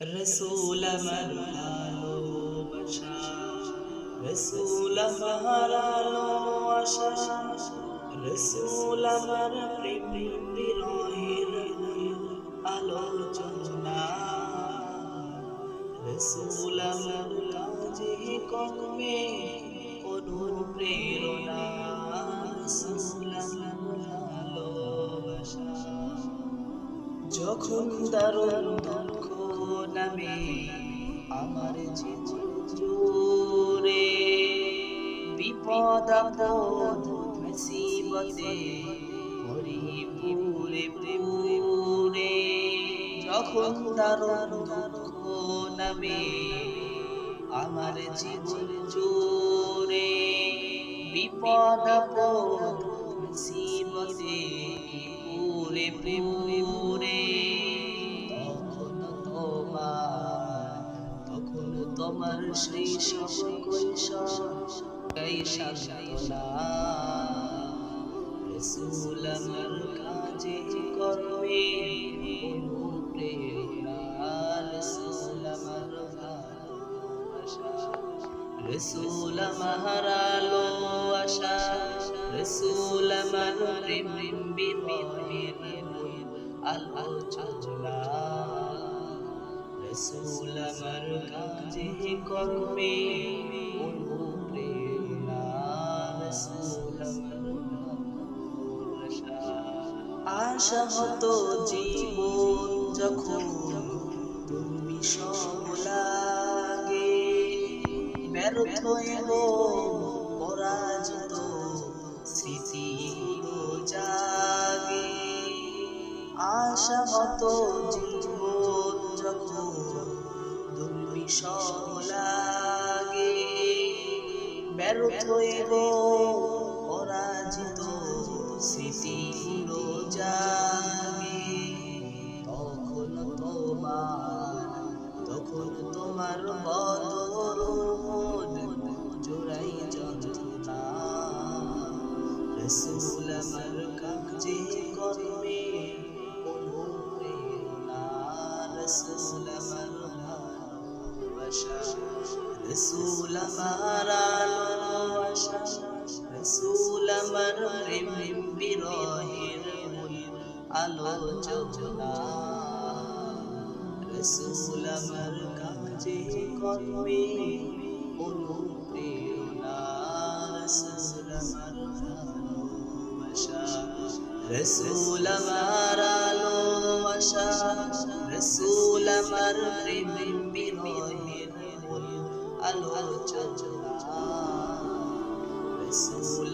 রসুল আমার রসুল আমার আলোবাসা রসুল আমার প্রেম বিরহের রসুল আমার কর্মে অনুপ্রেরণা রসুল যখন দারুণ নামে আমার জীবন জুড়ে বিপদ আপদ মুসিবতে পড়ি পুরে পুরে যখন দারুণ দুঃখ নামে, আমার জীবন জুড়ে বিপদ আপদ মুসিবতে পুরে পুরে তোমার সেই সকল সান্তনা রসুল আমার কাজে, কর্মে রসুল আমার আলো, আশা। রসুল আমার প্রেম বিরহের আলোচনা রসুল আমার কাজে কর্মে অনুপ্রেরণা, রসুল আশা হতো জীবন যখন তুমি সব লাগে ব্যর্থ এবং পরাজিত স্মৃতিগুলো জাগে আশা মতো জীবন যখন দুর্বিষহ লাগে ব্যর্থ এবং পরাজিত স্মৃতিগুলো জাগে তখন তোমার তখন তোমার বদর জোড়াই যন্ত্রণা রসুল আমার কাজে কর্মে রসুল আমার আলোবাসা রসুল আমার প্রেম বিরহের আলোচনা রসুল আমার কাজে কর্মে অনুপ্রেরণা রসুল আমার আলোবাসা রসুল আমার প্রেম বিরহের আলোচনা। রসুল